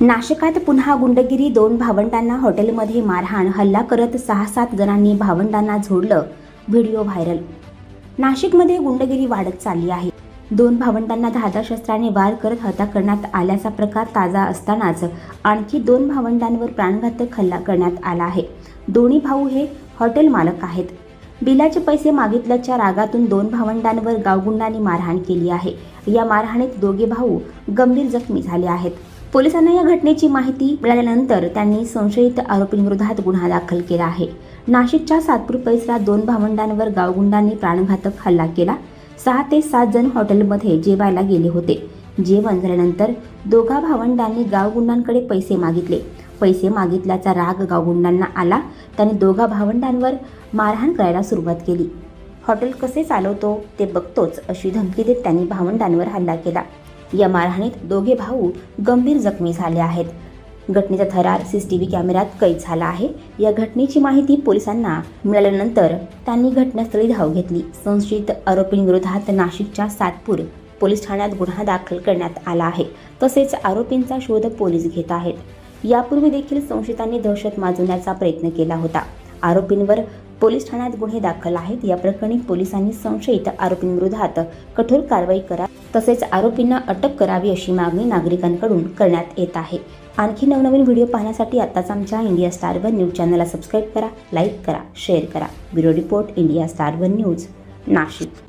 नाशिकात पुन्हा गुंडगिरी दोन भावंडांना हॉटेलमध्ये मारहाण हल्ला करत सहा सात जणांनी भावंडांना झोडलं व्हिडिओ व्हायरल. नाशिकमध्ये गुंडगिरी वाढत चालली आहे. दोन भावंडांना धारदार शस्त्राने वार करत हत्या करण्यात आल्याचा प्रकार ताजा असतानाच आणखी दोन भावंडांवर प्राणघातक हल्ला करण्यात आला आहे. दोन्ही भाऊ हे हॉटेल मालक आहेत. बिलाचे पैसे मागितल्याच्या रागातून दोन भावंडांवर गावगुंडांनी मारहाण केली आहे. या मारहाणीत दोघे भाऊ गंभीर जखमी झाले आहेत. पोलिसांना या घटनेची माहिती मिळाल्यानंतर त्यांनी संशयित आरोपींविरोधात गुन्हा दाखल केला आहे. नाशिकच्या सातपूर परिसरात दोन भावंडांवर गावगुंडांनी प्राणघातक हल्ला केला. सहा ते सात जण हॉटेलमध्ये जेवायला गेले होते. जेवण झाल्यानंतर दोघा भावंडांनी गावगुंडांकडे पैसे मागितले. पैसे मागितल्याचा राग गावगुंडांना आला. त्याने दोघा भावंडांवर मारहाण करायला सुरुवात केली. हॉटेल कसे चालवतो ते बघतोच अशी धमकी देत त्यांनी भावंडांवर हल्ला केला. या मारहाणीत दोघे भाऊ गंभीर जखमी झाले आहेत. घटनेचा थरार सीसीटीव्ही कॅमेऱ्यात कैद झाला आहे. या घटनेची माहिती पोलिसांना मिळाल्यानंतर त्यांनी घटनास्थळी धाव घेतली. संशयित आरोपींविरोधात नाशिकच्या सातपूर पोलीस ठाण्यात गुन्हा दाखल करण्यात आला आहे. तसेच आरोपींचा शोध पोलीस घेत आहेत. यापूर्वी देखील संशयितांनी दहशत माजवण्याचा प्रयत्न केला होता. आरोपींवर पोलीस ठाण्यात गुन्हे दाखल आहेत. या प्रकरणी पोलिसांनी संशयित आरोपींविरोधात कठोर कारवाई करा तसेच आरोपींना अटक करावी अशी मागणी नागरिकांकडून करण्यात येत आहे. आणखी नवनवीन व्हिडिओ पाहण्यासाठी आताच आमच्या इंडिया स्टार वन न्यूज चॅनलला सबस्क्राईब करा लाईक करा शेअर करा. Bureau report India Star One News Nashik.